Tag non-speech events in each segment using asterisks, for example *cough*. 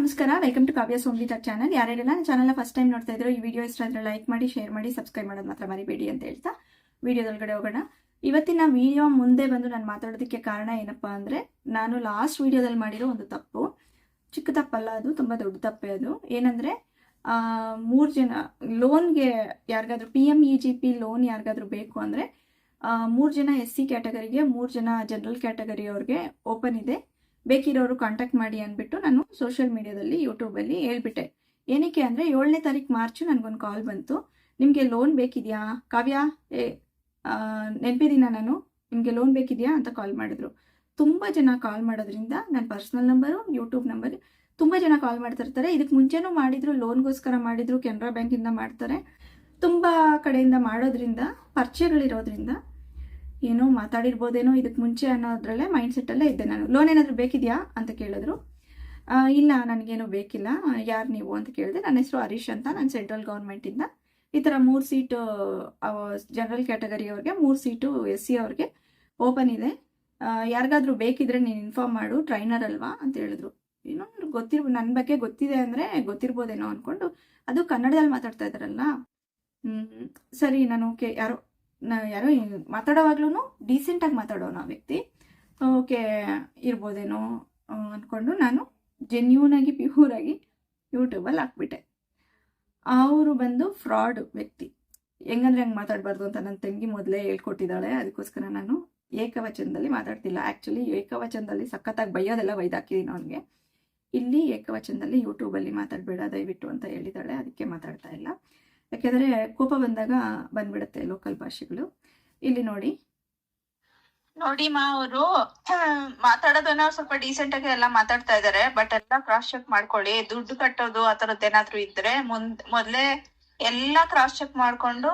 ನಮಸ್ಕಾರ. Welcome to Kavya Somli channel ಯಾರ್ಯಾರೆಲ್ಲ ನನ್ನ ಚಾನಲ್ನ ಫಸ್ಟ್ ಟೈಮ್ ನೋಡ್ತಾ ಇದ್ರು ಈ ವಿಡಿಯೋ ಇಷ್ಟ ಆದರೆ ಲೈಕ್ ಮಾಡಿ ಶೇರ್ ಮಾಡಿ ಸಬ್ಸ್ಕ್ರೈಬ್ ಮಾಡೋದು ಮಾತ್ರ ಮರಿಬೇಡಿ ಅಂತ ಹೇಳ್ತಾ ವಿಡಿಯೋದೊಳಗಡೆ ಹೋಗೋಣ. ಇವತ್ತಿನ ವಿಡಿಯೋ ಮುಂದೆ ಬಂದು ನಾನು ಮಾತಾಡೋದಕ್ಕೆ ಕಾರಣ ಏನಪ್ಪಾ ಅಂದರೆ, ನಾನು ಲಾಸ್ಟ್ ವಿಡಿಯೋದಲ್ಲಿ ಮಾಡಿರೋ ಒಂದು ತಪ್ಪು. ಚಿಕ್ಕ ತಪ್ಪಲ್ಲ ಅದು, ತುಂಬ ದೊಡ್ಡ ತಪ್ಪೇ ಅದು. ಏನಂದರೆ ಮೂರು ಜನ ಲೋನ್ಗೆ ಯಾರಿಗಾದ್ರೂ P M E G P loan ಯಾರಿಗಾದ್ರೂ ಬೇಕು ಅಂದರೆ ಮೂರು ಜನ ಎಸ್ ಸಿ ಕ್ಯಾಟಗರಿಗೆ ಮೂರು ಜನ ಜನರಲ್ ಕ್ಯಾಟಗರಿ ಅವ್ರಿಗೆ ಓಪನ್ ಇದೆ. ಬೇಕಿರೋರು ಕಾಂಟ್ಯಾಕ್ಟ್ ಮಾಡಿ ಅಂದ್ಬಿಟ್ಟು ನಾನು ಸೋಷಿಯಲ್ ಮೀಡಿಯಾದಲ್ಲಿ ಯೂಟ್ಯೂಬಲ್ಲಿ ಹೇಳ್ಬಿಟ್ಟೆ. ಏನಕ್ಕೆ ಅಂದರೆ ಏಳನೇ ತಾರೀಕು ಮಾರ್ಚು ನನಗೊಂದು ಕಾಲ್ ಬಂತು. ನಿಮಗೆ ಲೋನ್ ಬೇಕಿದೆಯಾ? ಕಾವ್ಯ, ಏ ನೆನಪಿದ್ದೀನ ನಾನು? ನಿಮಗೆ ಲೋನ್ ಬೇಕಿದೆಯಾ ಅಂತ ಕಾಲ್ ಮಾಡಿದ್ರು. ತುಂಬ ಜನ ಕಾಲ್ ಮಾಡೋದ್ರಿಂದ ನನ್ನ ಪರ್ಸ್ನಲ್ ನಂಬರು ಯೂಟ್ಯೂಬ್ ನಂಬರ್ ತುಂಬ ಜನ ಕಾಲ್ ಮಾಡ್ತಿರ್ತಾರೆ ಇದಕ್ಕೆ ಮುಂಚೆನೂ ಮಾಡಿದ್ರು ಲೋನ್ಗೋಸ್ಕರ ಮಾಡಿದ್ರು, ಕೆನರಾ ಬ್ಯಾಂಕಿಂದ ಮಾಡ್ತಾರೆ. ತುಂಬ ಕಡೆಯಿಂದ ಮಾಡೋದ್ರಿಂದ, ಪರಿಚಯಗಳಿರೋದ್ರಿಂದ ಏನೋ ಮಾತಾಡಿರ್ಬೋದೇನೋ ಇದಕ್ಕೆ ಮುಂಚೆ ಅನ್ನೋದ್ರಲ್ಲೇ ಮೈಂಡ್ ಸೆಟ್ಟಲ್ಲೇ ಇದ್ದೆ ನಾನು. ಲೋನ್ ಏನಾದರೂ ಬೇಕಿದೆಯಾ ಅಂತ ಕೇಳಿದ್ರು. ಇಲ್ಲ, ನನಗೇನು ಬೇಕಿಲ್ಲ. ಯಾರು ನೀವು ಅಂತ ಕೇಳಿದೆ. ನನ್ನ ಹೆಸರು ಹರೀಶ್ ಅಂತ. ನಾನು ಸೆಂಟ್ರಲ್ ಗೌರ್ಮೆಂಟಿಂದ ಈ ಥರ ಮೂರು ಸೀಟು ಜನರಲ್ ಕ್ಯಾಟಗರಿ ಅವ್ರಿಗೆ, ಮೂರು ಸೀಟು ಎಸ್ ಸಿ ಅವ್ರಿಗೆ ಓಪನ್ ಇದೆ. ಯಾರಿಗಾದ್ರೂ ಬೇಕಿದ್ರೆ ನೀನು ಇನ್ಫಾರ್ಮ್ ಮಾಡು. ಟ್ರೈನರ್ ಅಲ್ವಾ ಅಂತ ಹೇಳಿದ್ರು. ಏನೋ ಗೊತ್ತಿರ್ ನನ್ನ ಬಗ್ಗೆ ಗೊತ್ತಿದೆ ಅಂದರೆ ಗೊತ್ತಿರ್ಬೋದೇನೋ ಅಂದ್ಕೊಂಡು ಅದು ಕನ್ನಡದಲ್ಲಿ ಮಾತಾಡ್ತಾ ಇದ್ದಾರಲ್ಲ ಸರಿ, ನಾನು ಓಕೆ, ಯಾರೋ ನಾ ಯಾರೋ ಮಾತಾಡೋವಾಗ್ಲೂ ಡೀಸೆಂಟಾಗಿ ಮಾತಾಡೋನು ಆ ವ್ಯಕ್ತಿ. ಓಕೆ, ಇರ್ಬೋದೇನೋ ಅಂದ್ಕೊಂಡು ನಾನು ಜೆನ್ಯೂನಾಗಿ ಪ್ಯೂರಾಗಿ ಯೂಟ್ಯೂಬಲ್ಲಿ ಹಾಕ್ಬಿಟ್ಟೆ. ಅವರು ಬಂದು ಫ್ರಾಡ್ ವ್ಯಕ್ತಿ. ಹೆಂಗಂದ್ರೆ ಹೆಂಗೆ ಮಾತಾಡಬಾರ್ದು ಅಂತ ನನ್ನ ತಂಗಿ ಮೊದಲೇ ಹೇಳ್ಕೊಟ್ಟಿದ್ದಾಳೆ. ಅದಕ್ಕೋಸ್ಕರ ನಾನು ಏಕವಚನದಲ್ಲಿ ಮಾತಾಡ್ತಿಲ್ಲ. ಆ್ಯಕ್ಚುಲಿ ಏಕವಚನದಲ್ಲಿ ಸಖತ್ತಾಗಿ ಬೈಯೋದೆಲ್ಲ ಬೈದಾಕಿದ್ದೀನಿ ಅವನಿಗೆ. ಇಲ್ಲಿ ಏಕವಚನದಲ್ಲಿ ಯೂಟ್ಯೂಬಲ್ಲಿ ಮಾತಾಡಬೇಡ, ದಯವಿಟ್ಟು ಅಂತ ಹೇಳಿದ್ದಾಳೆ. ಅದಕ್ಕೆ ಮಾತಾಡ್ತಾ ಇಲ್ಲ. ಯಾಕೆಂದರೆ ಕೋಪ ಬಂದಾಗ ಬಂದ್ಬಿಡುತ್ತೆ ಲೋಕಲ್ ಭಾಷೆಗಳು. ಇಲ್ಲಿ ನೋಡಿ. ನೋಡಿ ಮಾ ಅವರು ಮಾತಾಡೋದನ್ನ ಸ್ವಲ್ಪ ಡೀಸೆಂಟ್ ಆಗಿ ಎಲ್ಲ ಮಾತಾಡ್ತಾ ಇದಾರೆ ಬಟ್ ಎಲ್ಲ ಕ್ರಾಸ್ ಚೆಕ್ ಮಾಡ್ಕೊಳ್ಳಿ. ದುಡ್ಡು ಕಟ್ಟೋದು ಆ ತರದ್ ಏನಾದ್ರು ಇದ್ರೆ ಮುಂದ್, ಮೊದ್ಲೇ ಎಲ್ಲಾ ಕ್ರಾಸ್ ಚೆಕ್ ಮಾಡ್ಕೊಂಡು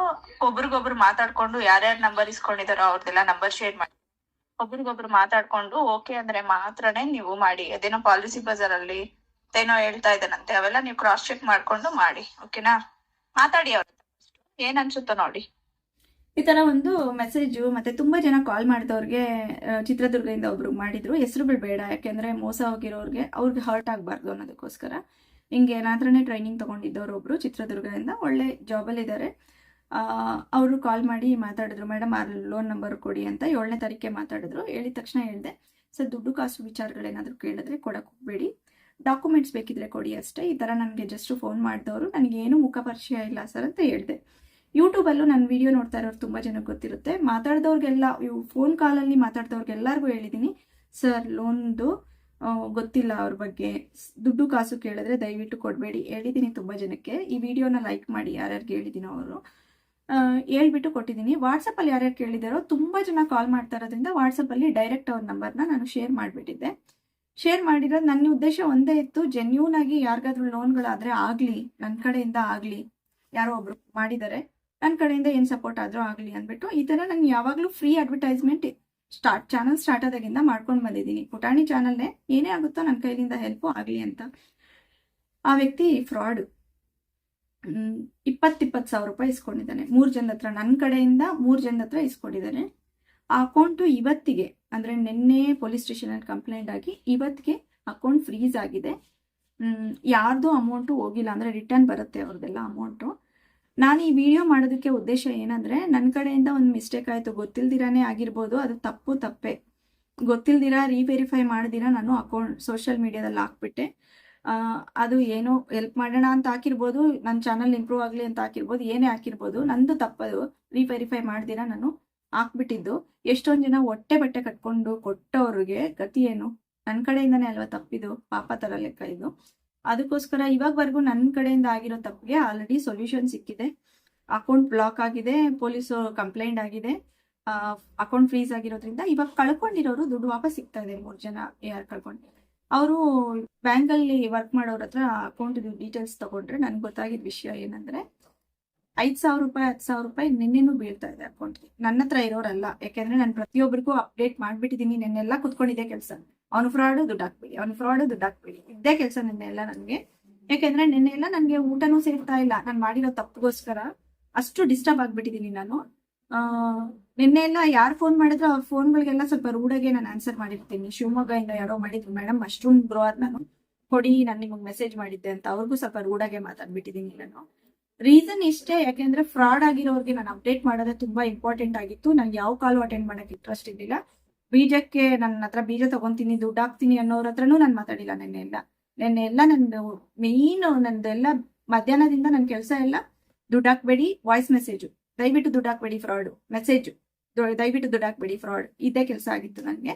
ಒಬ್ರಿಗೊಬ್ರು ಮಾತಾಡ್ಕೊಂಡು ಯಾರ್ಯಾರ ನಂಬರ್ ಇಸ್ಕೊಂಡಿದಾರೋ ಅವ್ರದ್ದೆಲ್ಲ ನಂಬರ್ ಶೇರ್ ಮಾಡಿ. ಒಬ್ರಿಗೊಬ್ರು ಮಾತಾಡ್ಕೊಂಡು ಓಕೆ ಅಂದ್ರೆ ಮಾತ್ರನೇ ನೀವು ಮಾಡಿ. ಅದೇನೋ ಪಾಲಿಸಿ ಬಜಾರ್ ಅಲ್ಲಿ ಏನೋ ಹೇಳ್ತಾ ಇದ್ದಾನಂತೆ, ಅವೆಲ್ಲ ನೀವು ಕ್ರಾಸ್ ಚೆಕ್ ಮಾಡ್ಕೊಂಡು ಮಾಡಿ. ಓಕೆನಾ ಮಾತಾಡಿ ಅವ್ರ ಏನ್ ಅನ್ಸುತ್ತೋ ನೋಡಿ. ಈ ತರ ಒಂದು ಮೆಸೇಜು ಮತ್ತೆ ತುಂಬಾ ಜನ ಕಾಲ್ ಮಾಡಿದವ್ರಿಗೆ ಚಿತ್ರದುರ್ಗದಿಂದ ಒಬ್ರು ಮಾಡಿದ್ರು. ಹೆಸರುಗಳು ಬೇಡ, ಯಾಕೆಂದ್ರೆ ಮೋಸ ಹೋಗಿರೋರ್ಗೆ ಅವ್ರಿಗೆ ಹರ್ಟ್ ಆಗ್ಬಾರ್ದು ಅನ್ನೋದಕ್ಕೋಸ್ಕರ. ಹಿಂಗೆ ಏನಾದ್ರೇ ಟ್ರೈನಿಂಗ್ ತಗೊಂಡಿದ್ದವ್ರು ಒಬ್ರು ಚಿತ್ರದುರ್ಗದಿಂದ ಒಳ್ಳೆ ಜಾಬಲ್ಲಿದ್ದಾರೆ ಅವರು ಕಾಲ್ ಮಾಡಿ ಮಾತಾಡಿದ್ರು ಮೇಡಮ್ ಆ ಲೋನ್ ನಂಬರ್ ಕೊಡಿ ಅಂತ ಏಳನೇ ತಾರೀಕೆ ಮಾತಾಡಿದ್ರು. ಹೇಳಿದ ತಕ್ಷಣ ಹೇಳಿದೆ, ಸರ್, ದುಡ್ಡು ಕಾಸು ವಿಚಾರಗಳೇನಾದರೂ ಕೇಳಿದ್ರೆ ಕೊಡಕ್ಕೆ ಹೋಗಬೇಡಿ. ಡಾಕ್ಯುಮೆಂಟ್ಸ್ ಬೇಕಿದ್ರೆ ಕೊಡಿ ಅಷ್ಟೇ. ಈ ಥರ ನನಗೆ ಜಸ್ಟ್ ಫೋನ್ ಮಾಡಿದವರು ನನಗೇನು ಮುಖ ಪರಿಚಯ ಇಲ್ಲ ಸರ್ ಅಂತ ಹೇಳಿದೆ. ಯೂಟ್ಯೂಬಲ್ಲೂ ನನ್ನ ವಿಡಿಯೋ ನೋಡ್ತಾ ಇರೋರು ತುಂಬ ಜನಕ್ಕೆ ಗೊತ್ತಿರುತ್ತೆ. ಮಾತಾಡಿದವ್ರಿಗೆಲ್ಲ, ಇವು ಫೋನ್ ಕಾಲಲ್ಲಿ ಮಾತಾಡಿದವ್ರಿಗೆಲ್ಲರಿಗೂ ಹೇಳಿದ್ದೀನಿ ಸರ್, ಲೋನ್ದು ಗೊತ್ತಿಲ್ಲ ಅವ್ರ ಬಗ್ಗೆ. ದುಡ್ಡು ಕಾಸು ಕೇಳಿದ್ರೆ ದಯವಿಟ್ಟು ಕೊಡಬೇಡಿ. ಹೇಳಿದ್ದೀನಿ ತುಂಬ ಜನಕ್ಕೆ. ಈ ವಿಡಿಯೋನ ಲೈಕ್ ಮಾಡಿ ಯಾರ್ಯಾರಿಗೆ ಹೇಳಿದ್ದೀನೋ ಅವರು. ಹೇಳ್ಬಿಟ್ಟು ಕೊಟ್ಟಿದ್ದೀನಿ ವಾಟ್ಸಪ್ಪಲ್ಲಿ ಯಾರ್ಯಾರು ಕೇಳಿದಾರೋ ತುಂಬ ಜನ ಕಾಲ್ ಮಾಡ್ತಾ ಇರೋದ್ರಿಂದ ವಾಟ್ಸಪ್ಪಲ್ಲಿ ಡೈರೆಕ್ಟ್ ಅವ್ರ ನಂಬರ್ನ ನಾನು ಶೇರ್ ಮಾಡಿಬಿಟ್ಟಿದ್ದೆ. ಶೇರ್ ಮಾಡಿರೋದು ನನ್ನ ಉದ್ದೇಶ ಒಂದೇ ಇತ್ತು ಜೆನ್ಯೂನ್ ಆಗಿ ಯಾರಿಗಾದ್ರೂ ಲೋನ್ಗಳಾದರೆ ಆಗಲಿ ನನ್ನ ಕಡೆಯಿಂದ ಆಗಲಿ, ಯಾರೋ ಒಬ್ರು ಮಾಡಿದ್ದಾರೆ ನನ್ನ ಕಡೆಯಿಂದ ಏನು ಸಪೋರ್ಟ್ ಆದರೂ ಆಗಲಿ ಅಂದ್ಬಿಟ್ಟು ಈ ಥರ ನಾನು ಯಾವಾಗಲೂ free advertisement start channel start ಆದಾಗಿಂದ ಮಾಡ್ಕೊಂಡು ಬಂದಿದ್ದೀನಿ. ಪುಟಾಣಿ ಚಾನಲ್ನೇ ಏನೇ ಆಗುತ್ತೋ ನನ್ನ ಕೈಲಿಂದ ಹೆಲ್ಪು ಆಗಲಿ ಅಂತ. ಆ ವ್ಯಕ್ತಿ ಫ್ರಾಡ್ ಇಪ್ಪತ್ತಿಪ್ಪತ್ತು ಸಾವಿರ ರೂಪಾಯಿ ಇಸ್ಕೊಂಡಿದ್ದಾನೆ. ಮೂರು ಜನದ ಹತ್ರ ನನ್ನ ಕಡೆಯಿಂದ ಮೂರು ಜನದ ಹತ್ರ ಇಸ್ಕೊಂಡಿದ್ದಾನೆ. ಆ ಅಕೌಂಟು ಇವತ್ತಿಗೆ, ಅಂದರೆ ನಿನ್ನೆ ಪೊಲೀಸ್ ಸ್ಟೇಷನಲ್ಲಿ ಕಂಪ್ಲೇಂಟ್ ಆಗಿ ಇವತ್ತಿಗೆ ಅಕೌಂಟ್ ಫ್ರೀಸ್ ಆಗಿದೆ. ಯಾರ್ದು ಅಮೌಂಟು ಹೋಗಿಲ್ಲ, ಅಂದರೆ ರಿಟರ್ನ್ ಬರುತ್ತೆ ಅವ್ರದ್ದೆಲ್ಲ ಅಮೌಂಟು. ನಾನು ಈ ವಿಡಿಯೋ ಮಾಡೋದಕ್ಕೆ ಉದ್ದೇಶ ಏನಂದರೆ ನನ್ನ ಕಡೆಯಿಂದ ಒಂದು ಮಿಸ್ಟೇಕ್ ಆಯಿತು, ಗೊತ್ತಿಲ್ದಿರಾನೇ ಆಗಿರ್ಬೋದು, ಅದು ತಪ್ಪು ತಪ್ಪೆ. ಗೊತ್ತಿಲ್ದಿರ ರೀವೆರಿಫೈ ಮಾಡ್ದಿರ, ನಾನು ಅಕೌಂಟ್ ಸೋಷಿಯಲ್ ಮೀಡಿಯಾದಲ್ಲಿ ಹಾಕ್ಬಿಟ್ಟೆ. ಅದು ಏನೋ ಹೆಲ್ಪ್ ಮಾಡೋಣ ಅಂತ ಹಾಕಿರ್ಬೋದು ನನ್ನ ಚಾನಲ್ ಇಂಪ್ರೂವ್ ಆಗಲಿ ಅಂತ ಹಾಕಿರ್ಬೋದು, ಏನೇ ಹಾಕಿರ್ಬೋದು, ನಂದು ತಪ್ಪದು. ರೀವೆರಿಫೈ ಮಾಡ್ದಿರ, ನಾನು ಹಾಕ್ಬಿಟ್ಟಿದ್ದು. ಎಷ್ಟೊಂದು ಜನ ಹೊಟ್ಟೆ ಬಟ್ಟೆ ಕಟ್ಕೊಂಡು ಕೊಟ್ಟವ್ರಿಗೆ ಗತಿ ಏನು? ನನ್ನ ಕಡೆಯಿಂದನೇ ಅಲ್ವಾ ತಪ್ಪಿದು ಪಾಪ ಥರ ಲೆಕ್ಕ ಇದು. ಅದಕ್ಕೋಸ್ಕರ ಇವಾಗವರೆಗೂ ನನ್ನ ಕಡೆಯಿಂದ ಆಗಿರೋ ತಪ್ಪಿಗೆ ಆಲ್ರೆಡಿ ಸೊಲ್ಯೂಷನ್ ಸಿಕ್ಕಿದೆ. ಅಕೌಂಟ್ ಬ್ಲಾಕ್ ಆಗಿದೆ, ಪೊಲೀಸು ಕಂಪ್ಲೇಂಟ್ ಆಗಿದೆ. ಅಕೌಂಟ್ ಫ್ರೀಸ್ ಆಗಿರೋದ್ರಿಂದ ಇವಾಗ ಕಳ್ಕೊಂಡಿರೋರು ದುಡ್ಡು ವಾಪಸ್ ಸಿಗ್ತಾ ಇದೆ ಮೂರು ಜನ ಯಾರು ಕಳ್ಕೊಂಡು. ಅವರು ಬ್ಯಾಂಕಲ್ಲಿ ವರ್ಕ್ ಮಾಡೋರ ಹತ್ರ ಅಕೌಂಟ್ ಡೀಟೇಲ್ಸ್ ತಗೊಂಡ್ರೆ ನನ್ಗೆ ಗೊತ್ತಾಗಿದ್ದ ವಿಷಯ ಏನಂದ್ರೆ ಐದು ಸಾವಿರ ರೂಪಾಯಿ, ಹತ್ತು ಸಾವಿರ ರೂಪಾಯಿ ನಿನ್ನೆನೂ ಬೀಳ್ತಾ ಇದೆ ಅಕೌಂಟ್ಗೆ ನನ್ನ ಹತ್ರ ಇರೋರಲ್ಲ, ಯಾಕೆಂದ್ರೆ ನಾನು ಪ್ರತಿಯೊಬ್ಬರಿಗೂ ಅಪ್ಡೇಟ್ ಮಾಡ್ಬಿಟ್ಟಿದ್ದೀನಿ ನೆನ್ನೆಲ್ಲ ಕುತ್ಕೊಂಡಿದ್ದೆ ಕೆಲಸ. ಅವ್ನು ಫ್ರಾಡ್ ದುಡ್ಡು ಹಾಕ್ಬಿಡಿ. ಅವ್ನು ಫ್ರಾಡ್ ದುಡ್ಡು ಹಾಕ್ಬಿಡಿ. ಇದ್ದೇ ಕೆಲಸ ನಿನ್ನೆಲ್ಲ ನನಗೆ. ಯಾಕೆಂದ್ರೆ ನಿನ್ನೆಲ್ಲ ನನಗೆ ಊಟನೂ ಸೇರ್ತಾ ಇಲ್ಲ. ನಾನು ಮಾಡಿರೋ ತಪ್ಪಿಗೋಸ್ಕರ ಅಷ್ಟು ಡಿಸ್ಟರ್ಬ್ ಆಗ್ಬಿಟ್ಟಿದ್ದೀನಿ ನಾನು. ನಿನ್ನೆ ಎಲ್ಲ ಯಾರು ಫೋನ್ ಮಾಡಿದ್ರು ಅವ್ರ ಫೋನ್ಗಳಿಗೆಲ್ಲ ಸ್ವಲ್ಪ ರೂಢಾಗೆ ನಾನು ಆನ್ಸರ್ ಮಾಡಿರ್ತೀನಿ. ಶಿವಮೊಗ್ಗದಿಂದ ಯಾರೋ ಮಾಡಿದ್ರು. ಮೇಡಮ್ ಅಷ್ಟೊಂದು ಬ್ರೋ ನಾನು. ಕೊಡಿ, ನಾನು ನಿಮಗೆ ಮೆಸೇಜ್ ಮಾಡಿದ್ದೆ ಅಂತ. ಅವ್ರಿಗೂ ಸ್ವಲ್ಪ ರೂಢಾಗೆ ಮಾತಾಡ್ಬಿಟ್ಟಿದ್ದೀನಿ ನಾನು. ರೀಸನ್ ಇಷ್ಟೇ, ಯಾಕೆಂದ್ರೆ ಫ್ರಾಡ್ ಆಗಿರೋರಿಗೆ ನಾನು ಅಪ್ಡೇಟ್ ಮಾಡೋದೇ ತುಂಬಾ ಇಂಪಾರ್ಟೆಂಟ್ ಆಗಿತ್ತು. ನಂಗೆ ಯಾವ ಕಾಲು ಅಟೆಂಡ್ ಮಾಡಕ್ಕೆ ಇಂಟ್ರೆಸ್ಟ್ ಇರಲಿಲ್ಲ. ಬೀಜಕ್ಕೆ ನನ್ನ ಹತ್ರ ಬೀಜ ತಗೊಂತೀನಿ, ದುಡ್ಡು ಹಾಕ್ತೀನಿ ಅನ್ನೋರ ಹತ್ರನೂ ನಾನು ಮಾತಾಡಿಲ್ಲ ನೆನ್ನೆ ಎಲ್ಲ. ನೆನ್ನೆ ಎಲ್ಲ ನಂದು ಮೇನ್ ನಂದೆಲ್ಲ ಮಧ್ಯಾಹ್ನದಿಂದ ನನ್ನ ಕೆಲಸ ಎಲ್ಲ ದುಡ್ಡು ಹಾಕ್ಬೇಡಿ ವಾಯ್ಸ್ ಮೆಸೇಜು ದಯವಿಟ್ಟು ದುಡ್ಡು ಹಾಕ್ಬೇಡಿ ಫ್ರಾಡ್ ಮೆಸೇಜ್ ದಯವಿಟ್ಟು ದುಡ್ಡು ಹಾಕ್ಬೇಡಿ ಫ್ರಾಡ್ ಇದೇ ಕೆಲಸ ಆಗಿತ್ತು ನನಗೆ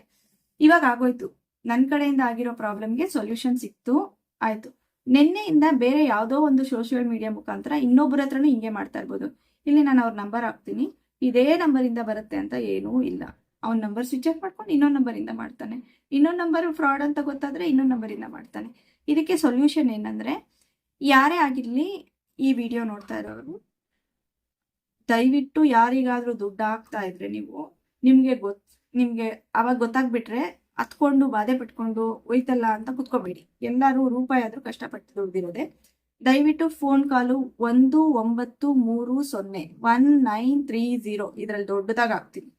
ಇವಾಗ ಆಗೋಯ್ತು. ನನ್ನ ಕಡೆಯಿಂದ ಆಗಿರೋ ಪ್ರಾಬ್ಲಮ್ಗೆ ಸೊಲ್ಯೂಷನ್ ಸಿಕ್ತು. ಆಯ್ತು. ನಿನ್ನೆಯಿಂದ ಬೇರೆ ಯಾವುದೋ ಒಂದು ಸೋಷಿಯಲ್ ಮೀಡಿಯಾ ಮುಖಾಂತರ ಇನ್ನೊಬ್ಬರ ಹತ್ರನೂ ಹಿಂಗೆ ಮಾಡ್ತಾ ಇರ್ಬೋದು. ಇಲ್ಲಿ ನಾನು ಅವ್ರ ನಂಬರ್ ಹಾಕ್ತೀನಿ. ಇದೇ ನಂಬರಿಂದ ಬರುತ್ತೆ ಅಂತ ಏನೂ ಇಲ್ಲ. ಅವ್ನ ನಂಬರ್ ಸ್ವಿಚ್ ಆಫ್ ಮಾಡ್ಕೊಂಡು ಇನ್ನೊಂದು ನಂಬರಿಂದ ಮಾಡ್ತಾನೆ. ಇನ್ನೊಂದು ನಂಬರ್ ಫ್ರಾಡ್ ಅಂತ ಗೊತ್ತಾದ್ರೆ ಇನ್ನೊಂದು ನಂಬರಿಂದ ಮಾಡ್ತಾನೆ. ಇದಕ್ಕೆ ಸೊಲ್ಯೂಷನ್ ಏನಂದ್ರೆ, ಯಾರೇ ಆಗಿರಲಿ ಈ ವಿಡಿಯೋ ನೋಡ್ತಾ ಇರೋರು, ದಯವಿಟ್ಟು ಯಾರಿಗಾದ್ರೂ ದುಡ್ಡು ಹಾಕ್ತಾ ಇದ್ರೆ ನೀವು, ನಿಮ್ಗೆ ಗೊತ್, ನಿಮ್ಗೆ ಅವಾಗ ಗೊತ್ತಾಗ್ಬಿಟ್ರೆ ಹತ್ಕೊಂಡು ಬಾಧೆ ಪಟ್ಕೊಂಡು ಹೋಯ್ತಲ್ಲ ಅಂತ ಕುತ್ಕೋಬೇಡಿ. ಎಲ್ಲರೂ ರೂಪಾಯಿ ಆದ್ರೂ ಕಷ್ಟಪಟ್ಟು ದುಡ್ದಿರೋದೆ. ದಯವಿಟ್ಟು ಫೋನ್ ಕಾಲು ಒಂದು ಒಂಬತ್ತು ಮೂರು ಸೊನ್ನೆ ಒನ್ ನೈನ್ ತ್ರೀ ಝೀರೋ ಇದರಲ್ಲಿ ದೊಡ್ಡದಾಗ ಹಾಕ್ತೀನಿ.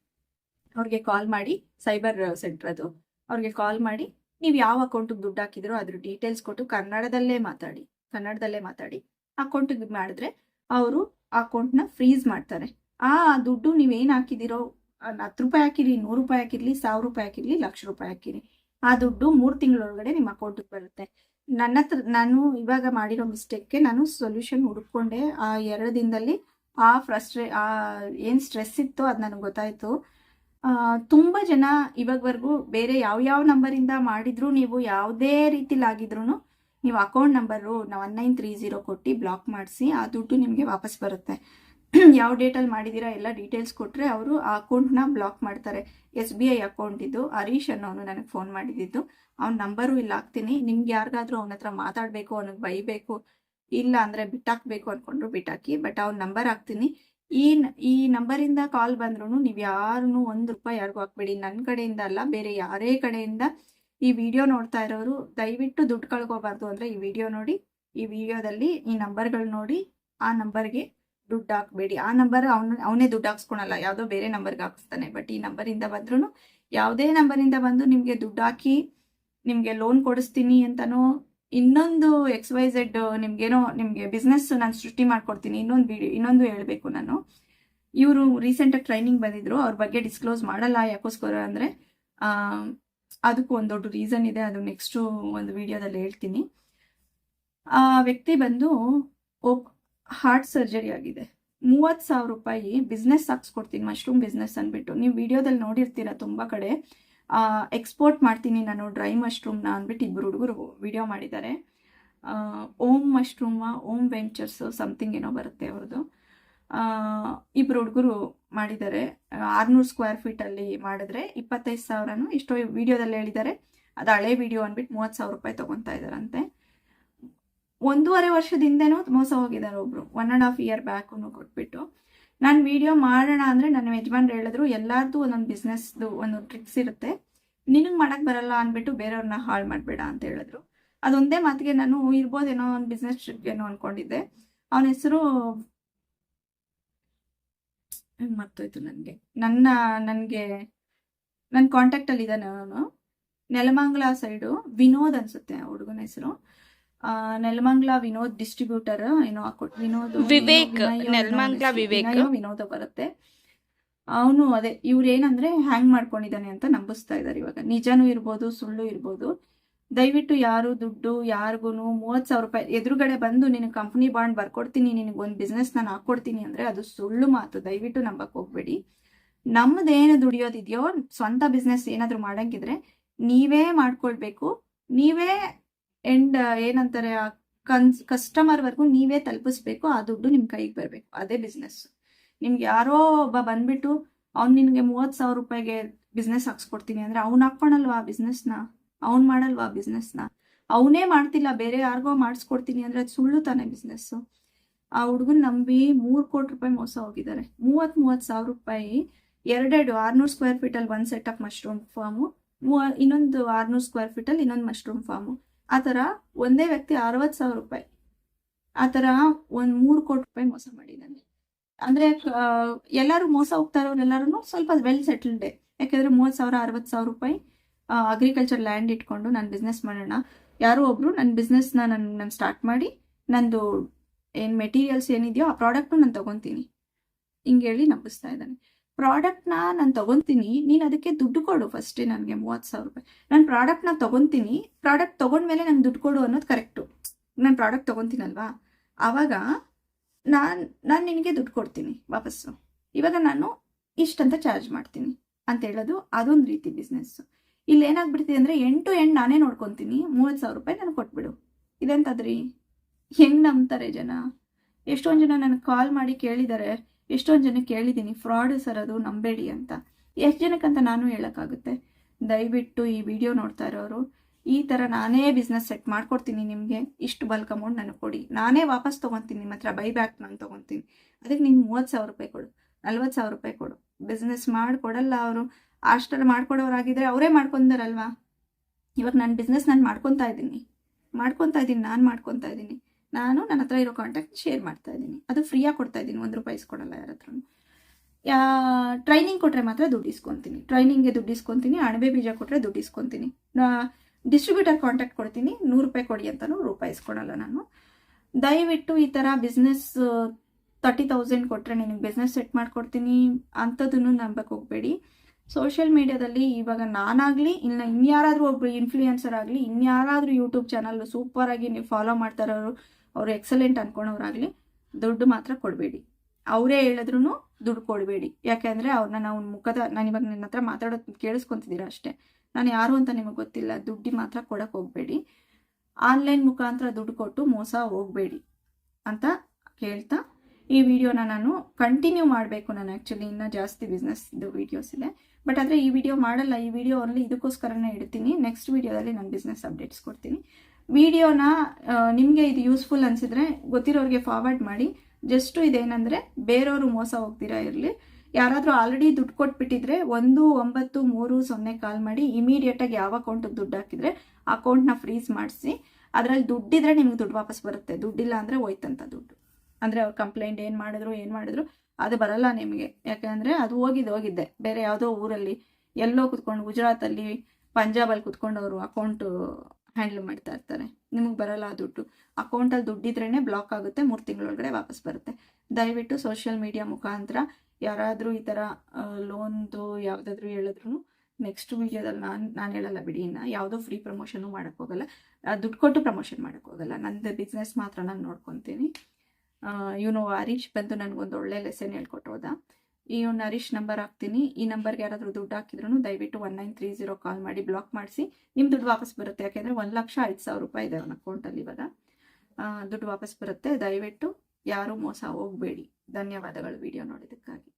ಅವ್ರಿಗೆ ಕಾಲ್ ಮಾಡಿ ಸೈಬರ್ ಸೆಂಟರ್ ಅದು. ಅವ್ರಿಗೆ ಕಾಲ್ ಮಾಡಿ, ನೀವು ಯಾವ ಅಕೌಂಟಿಗೆ ದುಡ್ಡು ಹಾಕಿದ್ರು ಅದ್ರ ಡೀಟೇಲ್ಸ್ ಕೊಟ್ಟು ಕನ್ನಡದಲ್ಲೇ ಮಾತಾಡಿ ಕನ್ನಡದಲ್ಲೇ ಮಾತಾಡಿ. ಅಕೌಂಟಿಗೆ ಮಾಡಿದ್ರೆ ಅವರು ಅಕೌಂಟ್ನ ಫ್ರೀಸ್ ಮಾಡ್ತಾರೆ. ಆ ದುಡ್ಡು ನೀವೇನು ಹಾಕಿದಿರೋ ಹತ್ತು ರೂಪಾಯಿ ಹಾಕಿರಿ ನೂರು ರೂಪಾಯಿ ಹಾಕಿರಲಿ, ಸಾವಿರ ರೂಪಾಯಿ ಹಾಕಿರಲಿ, ಲಕ್ಷ ರೂಪಾಯಿ ಹಾಕಿರಿ. ಆ ದುಡ್ಡು ಮೂರು ತಿಂಗಳೊಳಗಡೆ ನಿಮ್ಮ ಅಕೌಂಟಿಗೆ ಬರುತ್ತೆ. ನನ್ನ ಹತ್ರ, ನಾನು ಇವಾಗ ಮಾಡಿರೋ ಮಿಸ್ಟೇಕ್ಗೆ ನಾನು ಸೊಲ್ಯೂಷನ್ ಹುಡುಕೊಂಡೆ ಆ ಎರಡು ದಿನದಲ್ಲಿ ಆ ಫ್ರಸ್ಟ್ರೇ ಆ ಏನು ಸ್ಟ್ರೆಸ್ ಇತ್ತು ಅದು ನನಗೆ ಗೊತ್ತಾಯಿತು. ತುಂಬ ಜನ ಇವಾಗವರೆಗೂ ಬೇರೆ ಯಾವ ಯಾವ ನಂಬರಿಂದ ಮಾಡಿದ್ರು ನೀವು ಯಾವುದೇ ರೀತಿಲಿ ಆಗಿದ್ರೂ ನೀವು account number one nine three zero ಕೊಟ್ಟು ಬ್ಲಾಕ್ ಮಾಡಿಸಿ ಆ ದುಡ್ಡು ನಿಮಗೆ ವಾಪಸ್ ಬರುತ್ತೆ. *clears throat* ಯಾವ ಡೇಟಲ್ಲಿ ಮಾಡಿದ್ದೀರಾ ಎಲ್ಲ ಡೀಟೇಲ್ಸ್ ಕೊಟ್ಟರೆ ಅವರು ಆ ಅಕೌಂಟ್ನ ಬ್ಲಾಕ್ ಮಾಡ್ತಾರೆ. ಎಸ್ ಬಿ ಐ ಅಕೌಂಟ್ ಇದ್ದು ಹರೀಶ್ ಅನ್ನೋನು ನನಗೆ ಫೋನ್ ಮಾಡಿದ್ದು. ಅವ್ನ ನಂಬರು ಇಲ್ಲಿ ಹಾಕ್ತೀನಿ. ನಿಮ್ಗೆ ಯಾರಿಗಾದ್ರೂ ಅವನ ಹತ್ರ ಮಾತಾಡಬೇಕು, ಅವನಿಗೆ ಬೈಬೇಕು, ಇಲ್ಲ ಅಂದರೆ ಬಿಟ್ಟಾಕ್ಬೇಕು ಅಂದ್ಕೊಂಡ್ರು ಬಿಟ್ಟಾಕಿ ಬಟ್ ಅವ್ನ ನಂಬರ್ ಹಾಕ್ತೀನಿ. ಈ ಈ ನಂಬರಿಂದ ಕಾಲ್ ಬಂದ್ರೂ ನೀವು ಯಾರನ್ನು ಒಂದು ರೂಪಾಯಿ ಯಾರಿಗೂ ಹಾಕ್ಬೇಡಿ. ನನ್ನ ಕಡೆಯಿಂದ ಅಲ್ಲ, ಬೇರೆ ಯಾರೇ ಕಡೆಯಿಂದ ಈ ವಿಡಿಯೋ ನೋಡ್ತಾ ಇರೋರು, ದಯವಿಟ್ಟು ದುಡ್ಡು ಕಳ್ಕೋಬಾರ್ದು ಅಂದರೆ ಈ ವಿಡಿಯೋ ನೋಡಿ, ಈ ವಿಡಿಯೋದಲ್ಲಿ ಈ ನಂಬರ್ಗಳು ನೋಡಿ, ಆ ನಂಬರ್ಗೆ ದುಡ್ಡು ಹಾಕ್ಬೇಡಿ. ಆ ನಂಬರ್ ಅವನು, ಅವನೇ ದುಡ್ಡು ಹಾಕ್ಸ್ಕೊಳಲ್ಲ. ಯಾವುದೋ ಬೇರೆ ನಂಬರ್ಗೆ ಹಾಕಿಸ್ತಾನೆ. ಬಟ್ ಈ ನಂಬರಿಂದ ಬಂದ್ರೂ ಯಾವುದೇ ನಂಬರಿಂದ ಬಂದು ನಿಮಗೆ ದುಡ್ಡು ಹಾಕಿ ನಿಮಗೆ ಲೋನ್ ಕೊಡಿಸ್ತೀನಿ ಅಂತನೋ, ಇನ್ನೊಂದು ಎಕ್ಸ್ ವೈ ಝೆಡ್ ನಿಮ್ಗೇನೋ, ನಿಮಗೆ ಬಿಸ್ನೆಸ್ ನಾನು ಸೃಷ್ಟಿ ಮಾಡ್ಕೊಡ್ತೀನಿ, ಇನ್ನೊಂದು ವಿಡಿಯೋ ಇನ್ನೊಂದು ಹೇಳಬೇಕು ನಾನು. ಇವರು ರೀಸೆಂಟಾಗಿ ಟ್ರೈನಿಂಗ್ ಬಂದಿದ್ರು. ಅವ್ರ ಬಗ್ಗೆ ಡಿಸ್ಕ್ಲೋಸ್ ಮಾಡಲ್ಲ ಯಾಕೋಸ್ಕರ ಅಂದರೆ ಅದಕ್ಕೂ ಒಂದು ದೊಡ್ಡ ರೀಸನ್ ಇದೆ. ಅದು ನೆಕ್ಸ್ಟು ಒಂದು ವಿಡಿಯೋದಲ್ಲಿ ಹೇಳ್ತೀನಿ. ಆ ವ್ಯಕ್ತಿ ಬಂದು ಓಪ್ ಹಾರ್ಟ್ ಸರ್ಜರಿ ಆಗಿದೆ. ಮೂವತ್ತು ಸಾವಿರ ರೂಪಾಯಿ ಬಿಸ್ನೆಸ್ ಹಾಕ್ಸ್ಕೊಡ್ತೀನಿ ಮಶ್ರೂಮ್ ಬಿಸ್ನೆಸ್ ಅಂದ್ಬಿಟ್ಟು. ನೀವು ವಿಡಿಯೋದಲ್ಲಿ ನೋಡಿರ್ತೀರ ತುಂಬ ಕಡೆ. ಎಕ್ಸ್ಪೋರ್ಟ್ ಮಾಡ್ತೀನಿ ನಾನು ಡ್ರೈ ಮಶ್ರೂಮ್ನ ಅಂದ್ಬಿಟ್ಟು ಇಬ್ಬರು ಹುಡುಗರು ವಿಡಿಯೋ ಮಾಡಿದ್ದಾರೆ. Om mushroom Om ventures something ಏನೋ ಬರುತ್ತೆ ಅವ್ರದ್ದು ಇಬ್ಬರು ಹುಡುಗರು ಮಾಡಿದ್ದಾರೆ. ಆರುನೂರು ಸ್ಕ್ವೇರ್ ಫೀಟಲ್ಲಿ ಮಾಡಿದ್ರೆ ಇಪ್ಪತ್ತೈದು ಸಾವಿರನೂ ಎಷ್ಟೋ ವಿಡಿಯೋದಲ್ಲಿ ಹೇಳಿದ್ದಾರೆ. ಅದು ಹಳೆ ವಿಡಿಯೋ ಅಂದ್ಬಿಟ್ಟು ಮೂವತ್ತು ಸಾವಿರ ರೂಪಾಯಿ ತೊಗೊತಾ ಇದ್ದಾರಂತೆ. ಒಂದೂವರೆ ವರ್ಷದಿಂದನೂ ಮೋಸ ಹೋಗಿದ್ದಾರೆ ಒಬ್ರು. One and half year back ಕೊಟ್ಬಿಟ್ಟು. ನಾನು ವಿಡಿಯೋ ಮಾಡೋಣ ಅಂದರೆ ನನ್ನ ಯಜಮಾನ್ರು ಹೇಳಿದ್ರು ಎಲ್ಲರದ್ದು ಒಂದೊಂದು ಬಿಸ್ನೆಸ್ದು ಒಂದು ಟ್ರಿಕ್ಸ್ ಇರುತ್ತೆ. ನಿನಗೆ ಮಾಡೋಕ್ಕೆ ಬರಲ್ಲ ಅಂದ್ಬಿಟ್ಟು ಬೇರೆಯವ್ರನ್ನ ಹಾಳು ಮಾಡಬೇಡ ಅಂತ ಹೇಳಿದ್ರು. ಅದೊಂದೇ ಮಾತಿಗೆ ನಾನು ಇರ್ಬೋದೇನೋ ಒಂದು ಬಿಸ್ನೆಸ್ ಟ್ರಿಪ್ ಏನೋ ಅನ್ಕೊಂಡಿದ್ದೆ. ಅವನ ಹೆಸರು ಮರ್ತೋಯ್ತು ನನಗೆ? ನನ್ನ ನನಗೆ ನನ್ನ ಕಾಂಟ್ಯಾಕ್ಟಲ್ಲಿ ಇದ್ದಾನೆ ಅವನು. ನೆಲಮಂಗಲ ಸೈಡು ವಿನೋದ್ ಅನ್ಸುತ್ತೆ ಆ ಹುಡುಗನ ಹೆಸರು. ನೆಲಮಂಗಲ ವಿನೋದ್ ಡಿಸ್ಟ್ರಿಬ್ಯೂಟರ್ ಏನೋ ವಿನೋದ್ ವಿವೇಕ್, ನೆಲಮಂಗಲ ವಿವೇಕ್. ವಿನೋದ ಬರುತ್ತೆ. ಅವನು ಅದೇ ಇವ್ರು ಏನಂದ್ರೆ ಹ್ಯಾಂಗ್ ಮಾಡ್ಕೊಂಡಿದ್ದಾನೆ ಅಂತ ನಂಬಿಸ್ತಾ ಇದ್ದಾರೆ ಇವಾಗ. ನಿಜನೂ ಇರ್ಬೋದು ಸುಳ್ಳು ಇರ್ಬೋದು. ದಯವಿಟ್ಟು ಯಾರು ದುಡ್ಡು ಯಾರಿಗೂ ಮೂವತ್ ಸಾವಿರ ರೂಪಾಯಿ ಎದುರುಗಡೆ ಬಂದು ನಿನ್ನ ಕಂಪ್ನಿ ಬಾಂಡ್ ಬರ್ಕೊಡ್ತೀನಿ ನಿನಗೆ ಒಂದು ಬಿಸ್ನೆಸ್ ನಾನು ಹಾಕ್ಕೊಡ್ತೀನಿ ಅಂದ್ರೆ ಅದು ಸುಳ್ಳು ಮಾತು. ದಯವಿಟ್ಟು ನಂಬಕ್ ಹೋಗ್ಬೇಡಿ. ನಮ್ಮದೇನು ದುಡಿಯೋದಿದೆಯೋ ಸ್ವಂತ ಬಿಸ್ನೆಸ್ ಏನಾದರೂ ಮಾಡಂಗಿದ್ರೆ ನೀವೇ ಮಾಡ್ಕೊಳ್ಬೇಕು ನೀವೇ ಎಂಡ್ ಏನಂತಾರೆ, ಆ ಕನ್ಸ್ ಕಸ್ಟಮರ್ವರೆಗೂ ನೀವೇ ತಲುಪಿಸ್ಬೇಕು, ಆ ದುಡ್ಡು ನಿಮ್ಮ ಕೈಗೆ ಬರಬೇಕು. ಅದೇ ಬಿಸ್ನೆಸ್ ನಿಮ್ಗೆ ಯಾರೋ ಒಬ್ಬ ಬಂದ್ಬಿಟ್ಟು ಅವ್ನು ನಿನಗೆ ಮೂವತ್ತು ಸಾವಿರ ರೂಪಾಯಿಗೆ ಬಿಸ್ನೆಸ್ ಹಾಕ್ಸ್ಕೊಡ್ತೀನಿ ಅಂದರೆ ಅವ್ನು ಹಾಕ್ಕೊಳಲ್ವಾ ಆ ಬಿಸ್ನೆಸ್ನ ಅವ್ನು ಮಾಡಲ್ವಾ ಆ ಬಿಸ್ನೆಸ್ನ ಅವನೇ ಮಾಡ್ತಿಲ್ಲ, ಬೇರೆ ಯಾರಿಗೋ ಮಾಡಿಸ್ಕೊಡ್ತೀನಿ ಅಂದರೆ ಅದು ಸುಳ್ಳು ತಾನೇ ಬಿಸ್ನೆಸ್ಸು ಆ ಹುಡುಗನ್ ನಂಬಿ ಮೂರು ಕೋಟಿ ರೂಪಾಯಿ ಮೋಸ ಹೋಗಿದ್ದಾರೆ. ಮೂವತ್ತು ಮೂವತ್ತು ಸಾವಿರ ರೂಪಾಯಿ, ಎರಡೆರಡು ಆರ್ನೂರು ಸ್ಕ್ವೇರ್ ಫೀಟಲ್ಲಿ ಒಂದು ಸೆಟ್ ಆಫ್ ಮಶ್ರೂಮ್ ಫಾರ್ಮು ಮೂವ, ಇನ್ನೊಂದು ಆರ್ನೂರು ಸ್ಕ್ವೇರ್ ಫೀಟಲ್ಲಿ ಇನ್ನೊಂದು ಮಶ್ರೂಮ್ ಫಾರ್ಮು ಆ ಥರ ಒಂದೇ ವ್ಯಕ್ತಿ ಅರವತ್ತು ಸಾವಿರ ರೂಪಾಯಿ. ಆ ಥರ ಒಂದು ಮೂರು ಕೋಟಿ ರೂಪಾಯಿ ಮೋಸ ಮಾಡಿದ್ದಾನೆ. ಅಂದರೆ ಎಲ್ಲರೂ ಮೋಸ ಹೋಗ್ತಾ ಇರೋರೆಲ್ಲರೂ ಸ್ವಲ್ಪ ವೆಲ್ ಸೆಟಲ್ಡೆ ಯಾಕೆಂದರೆ ಮೂವತ್ತು ಸಾವಿರ, ಅರವತ್ತು ಸಾವಿರ ರೂಪಾಯಿ ಅಗ್ರಿಕಲ್ಚರ್ ಲ್ಯಾಂಡ್ ಇಟ್ಕೊಂಡು ನಾನು ಬಿಸ್ನೆಸ್ ಮಾಡೋಣ. ಯಾರೋ ಒಬ್ರು ನನ್ನ ಬಿಸ್ನೆಸ್ನ ನಾನು ನಾನು ಸ್ಟಾರ್ಟ್ ಮಾಡಿ, ನಂದು ಏನು ಮೆಟೀರಿಯಲ್ಸ್ ಏನಿದೆಯೋ ಆ ಪ್ರಾಡಕ್ಟ್ನು ನಾನು ತೊಗೊತೀನಿ. ಹಿಂಗೆ ಹೇಳಿ ನಂಬಿಸ್ತಾ ಇದ್ದಾನೆ. ಪ್ರಾಡಕ್ಟ್ನ ನಾನು ತಗೊಂತೀನಿ, ನೀನು ಅದಕ್ಕೆ ದುಡ್ಡು ಕೊಡು ಫಸ್ಟೇ ನನಗೆ ಮೂವತ್ತು ಸಾವಿರ ರೂಪಾಯಿ. ನಾನು ಪ್ರಾಡಕ್ಟ್ನ ತಗೊತೀನಿ, ಪ್ರಾಡಕ್ಟ್ ತೊಗೊಂಡ್ಮೇಲೆ ನಂಗೆ ದುಡ್ಡು ಕೊಡು ಅನ್ನೋದು ಕರೆಕ್ಟು ನಾನು ಪ್ರಾಡಕ್ಟ್ ತೊಗೊತೀನಲ್ವಾ? ಆವಾಗ ನಾನು ನಾನು ನಿನಗೆ ದುಡ್ಡು ಕೊಡ್ತೀನಿ ವಾಪಸ್ಸು. ಇವಾಗ ನಾನು ಇಷ್ಟಂತ ಚಾರ್ಜ್ ಮಾಡ್ತೀನಿ ಅಂತ ಹೇಳೋದು ಅದೊಂದು ರೀತಿ ಬಿಸ್ನೆಸ್ಸು ಇಲ್ಲಿ ಏನಾಗ್ಬಿಡ್ತಿದೆ ಅಂದರೆ ಎಂಟು ಎಂಟು ನಾನೇ ನೋಡ್ಕೊತೀನಿ, ಮೂವತ್ತು ಸಾವಿರ ರೂಪಾಯಿ ನಾನು ಕೊಟ್ಬಿಡು. ಇದೆಂತದ್ರಿ? ಹೆಂಗೆ ನಂಬ್ತಾರೆ ಜನ? ಎಷ್ಟೊಂದು ಜನ ನನಗೆ ಕಾಲ್ ಮಾಡಿ ಕೇಳಿದ್ದಾರೆ ಎಷ್ಟೊಂದು ಜನ ಕೇಳಿದ್ದೀನಿ, ಫ್ರಾಡ್ ಸರ್, ಅದು ನಂಬೇಡಿ ಅಂತ. ಎಷ್ಟು ಜನಕ್ಕಂತ ನಾನು ಹೇಳೋಕ್ಕಾಗುತ್ತೆ? ದಯವಿಟ್ಟು ಈ ವಿಡಿಯೋ ನೋಡ್ತಾ ಇರೋರು, ಈ ಥರ ನಾನೇ ಬಿಸ್ನೆಸ್ ಸೆಟ್ ಮಾಡ್ಕೊಡ್ತೀನಿ ನಿಮಗೆ, ಇಷ್ಟು ಬಲ್ಕ್ ಅಮೌಂಟ್ ನನಗೆ ಕೊಡಿ. ನಾನೇ ವಾಪಸ್ ತೊಗೊತೀನಿ ನಿಮ್ಮ ಹತ್ರ ಬೈ ಬ್ಯಾಕ್ ನಾನು ತೊಗೊತೀನಿ. ಅದಕ್ಕೆ ನೀನು ಮೂವತ್ತು ಸಾವಿರ ರೂಪಾಯಿ ಕೊಡು, ನಲ್ವತ್ತು ಸಾವಿರ ರೂಪಾಯಿ ಕೊಡು. ಬಿಸ್ನೆಸ್ ಮಾಡಿಕೊಡಲ್ಲ ಅವರು ಅಷ್ಟರ ಮಾಡ್ಕೊಡೋರಾಗಿದ್ದರೆ ಅವರೇ ಮಾಡ್ಕೊಂಡಾರಲ್ವಾ ಇವಾಗ ನನ್ನ ಬಿಸ್ನೆಸ್ ನಾನು ಮಾಡ್ಕೊತಾ ಇದ್ದೀನಿ. ಮಾಡ್ಕೊತಾ ಇದ್ದೀನಿ, ನಾನು ಮಾಡ್ಕೊತಾ ಇದ್ದೀನಿ. ನಾನು ನನ್ನ ಹತ್ರ ಇರೋ ಕಾಂಟ್ಯಾಕ್ಟ್ ಶೇರ್ ಮಾಡ್ತಾ ಇದ್ದೀನಿ. ಅದು ಫ್ರೀಯಾಗಿ ಕೊಡ್ತಾ ಇದ್ದೀನಿ. ಒಂದು ರೂಪಾಯಿ ಇಸ್ಕೊಡಲ್ಲ ಯಾರ ಹತ್ರ ಟ್ರೈನಿಂಗ್ ಕೊಟ್ಟರೆ ಮಾತ್ರ ದುಡ್ಡು ಇಸ್ಕೊತೀನಿ. ಟ್ರೈನಿಂಗ್ಗೆ ದುಡ್ಡು ಇಸ್ಕೊತೀನಿ. ಅಣಬೆ ಬೀಜ ಕೊಟ್ಟರೆ ದುಡ್ಡು ಇಸ್ಕೊತೀನಿ. ಡಿಸ್ಟ್ರಿಬ್ಯೂಟರ್ ಕಾಂಟ್ಯಾಕ್ಟ್ ಕೊಡ್ತೀನಿ. ನೂರು ರೂಪಾಯಿ ಕೊಡಿ ಅಂತಲೂ ರೂಪಾಯಿ ಇಸ್ಕೊಡಲ್ಲ ನಾನು. ದಯವಿಟ್ಟು ಈ ಥರ ಬಿಸ್ನೆಸ್ ತರ್ಟಿ ತೌಸಂಡ್ ಕೊಟ್ಟರೆ ನಿನಗೆ ಬಿಸ್ನೆಸ್ ಸೆಟ್ ಮಾಡಿಕೊಡ್ತೀನಿ. ಅಂಥದ್ದನ್ನು ನಂಬಕ್ಕೆ ಹೋಗಬೇಡಿ. ಸೋಷಿಯಲ್ ಮೀಡಿಯಾದಲ್ಲಿ ಇವಾಗ ನಾನಾಗಲಿ ಇಲ್ಲ ಇನ್ಯಾರಾದರೂ ಒಬ್ಬರು ಇನ್ಫ್ಲೂಯೆನ್ಸರ್ ಆಗಲಿ, ಇನ್ಯಾರಾದರೂ ಯೂಟ್ಯೂಬ್ ಚಾನಲ್ ಸೂಪರಾಗಿ ನೀವು ಫಾಲೋ ಮಾಡ್ತಾ ಇರೋರು ಅವರು ಎಕ್ಸಲೆಂಟ್ ಅನ್ಕೊಳೋರಾಗಲಿ ದುಡ್ಡು ಮಾತ್ರ ಕೊಡಬೇಡಿ. ಅವರೇ ಹೇಳಿದ್ರು ದುಡ್ಡು ಕೊಡಬೇಡಿ. ಯಾಕೆಂದರೆ ಅವ್ರನ್ನ ನಾವು ಮುಖದ, ನಾನು ಇವಾಗ ನನ್ನ ಹತ್ರ ಮಾತಾಡೋದು ಕೇಳಿಸ್ಕೊತಿದ್ದೀರಾ ಅಷ್ಟೇ. ನಾನು ಯಾರು ಅಂತ ನಿಮಗೆ ಗೊತ್ತಿಲ್ಲ, ದುಡ್ಡಿ ಮಾತ್ರ ಕೊಡಕ್ಕೆ ಹೋಗಬೇಡಿ. ಆನ್ಲೈನ್ ಮುಖಾಂತರ ದುಡ್ಡು ಕೊಟ್ಟು ಮೋಸ ಹೋಗಬೇಡಿ ಅಂತ ಕೇಳ್ತಾ ಈ ವಿಡಿಯೋನ ನಾನು ಕಂಟಿನ್ಯೂ ಮಾಡಬೇಕು ನಾನು ಆ್ಯಕ್ಚುಲಿ ಇನ್ನೂ ಜಾಸ್ತಿ ಬಿಸ್ನೆಸ್ದು ವೀಡಿಯೋಸ್ ಇದೆ. ಬಟ್ ಆದರೆ ಈ ವಿಡಿಯೋ ಮಾಡಲ್ಲ, ಈ ವಿಡಿಯೋ ಓನ್ಲಿ ಇದಕ್ಕೋಸ್ಕರನೇ ಇಡ್ತೀನಿ. ನೆಕ್ಸ್ಟ್ ವಿಡಿಯೋದಲ್ಲಿ ನಾನು ಬಿಸ್ನೆಸ್ ಅಪ್ಡೇಟ್ಸ್ ಕೊಡ್ತೀನಿ. ವಿಡಿಯೋನ ನಿಮಗೆ ಇದು ಯೂಸ್ಫುಲ್ ಅನಿಸಿದ್ರೆ ಗೊತ್ತಿರೋರಿಗೆ ಫಾರ್ವರ್ಡ್ ಮಾಡಿ. ಜಸ್ಟು ಇದೇನೆಂದರೆ ಬೇರೆಯವರು ಮೋಸ ಹೋಗ್ತೀರಾ ಇರಲಿ. ಯಾರಾದರೂ ಆಲ್ರೆಡಿ ದುಡ್ಡು ಕೊಟ್ಬಿಟ್ಟಿದ್ರೆ ಒಂದು, ಒಂಬತ್ತು, ಮೂರು, ಸೊನ್ನೆ ಕಾಲ್ ಮಾಡಿ ಇಮಿಡಿಯೇಟಾಗಿ ಯಾವ ಅಕೌಂಟಿಗೆ ದುಡ್ಡು ಹಾಕಿದರೆ ಅಕೌಂಟ್ನ ಫ್ರೀಸ್ ಮಾಡಿಸಿ. ಅದರಲ್ಲಿ ದುಡ್ಡಿದ್ರೆ ನಿಮ್ಗೆ ದುಡ್ಡು ವಾಪಸ್ ಬರುತ್ತೆ. ದುಡ್ಡಿಲ್ಲ ಅಂದರೆ ಹೋಯ್ತಂತ ದುಡ್ಡು. ಅಂದರೆ ಅವ್ರು ಕಂಪ್ಲೇಂಟ್ ಏನು ಮಾಡಿದ್ರು ಏನು ಮಾಡಿದ್ರು, ಅದು ಬರಲ್ಲ ನಿಮಗೆ. ಯಾಕೆಂದರೆ ಅದು ಹೋಗಿದ್ದು ಹೋಗಿದ್ದೆ ಬೇರೆ ಯಾವುದೋ ಊರಲ್ಲಿ ಎಲ್ಲೋ ಕುತ್ಕೊಂಡು ಗುಜರಾತಲ್ಲಿ, ಪಂಜಾಬಲ್ಲಿ ಕುತ್ಕೊಂಡು ಅವರು ಅಕೌಂಟು ಹ್ಯಾಂಡಲ್ ಮಾಡ್ತಾ ಇರ್ತಾರೆ. ನಿಮಗೆ ಬರಲ್ಲ ಆ ದುಡ್ಡು. ಅಕೌಂಟಲ್ಲಿ ದುಡ್ಡಿದ್ರೇ ಬ್ಲಾಕ್ ಆಗುತ್ತೆ, ಮೂರು ತಿಂಗಳೊಳಗಡೆ ವಾಪಸ್ ಬರುತ್ತೆ. ದಯವಿಟ್ಟು ಸೋಷಿಯಲ್ ಮೀಡಿಯಾ ಮುಖಾಂತರ ಯಾರಾದರೂ ಈ ಥರ ಲೋನ್ದು ಯಾವುದಾದ್ರೂ ಹೇಳಿದ್ರು ನೆಕ್ಸ್ಟ್ ವೀಡಿಯೋದಲ್ಲಿ ನಾನು ನಾನು ಹೇಳಲ್ಲ ಬಿಡಿ. ಇನ್ನು ಯಾವುದೋ ಫ್ರೀ ಪ್ರಮೋಷನು ಮಾಡೋಕ್ಕೋಗಲ್ಲ ದುಡ್ಡು ಕೊಟ್ಟು ಪ್ರಮೋಷನ್ ಮಾಡೋಕ್ಕೋಗಲ್ಲ ನಂದು ಬಿಸ್ನೆಸ್ ಮಾತ್ರ ನಾನು ನೋಡ್ಕೊತೀನಿ. ಇವನು ಹರೀಶ್ ಬಂದು ನನಗೊಂದು ಒಳ್ಳೆ ಲೆಸನ್ ಹೇಳ್ಕೊಟ್ಟೋದ ಈ ಹರೀಶ್ ನಂಬರ್ ಹಾಕ್ತೀನಿ. ಈ ನಂಬರ್ಗೆ ಯಾರಾದರೂ ದುಡ್ಡು ಹಾಕಿದ್ರು ದಯವಿಟ್ಟು one nine three zero call ಮಾಡಿ ಬ್ಲಾಕ್ ಮಾಡಿಸಿ. ನಿಮ್ಮ ದುಡ್ಡು ವಾಪಸ್ ಬರುತ್ತೆ. ಯಾಕೆಂದರೆ ಒಂದು ಲಕ್ಷ ಐದು ಸಾವಿರ ರೂಪಾಯಿ ಇದೆ ಅವನ ಅಕೌಂಟಲ್ಲಿ ಇವಾಗ. ದುಡ್ಡು ವಾಪಸ್ ಬರುತ್ತೆ. ದಯವಿಟ್ಟು ಯಾರೂ ಮೋಸ ಹೋಗಬೇಡಿ. ಧನ್ಯವಾದಗಳು ವಿಡಿಯೋ ನೋಡಿದ್ದಕ್ಕಾಗಿ.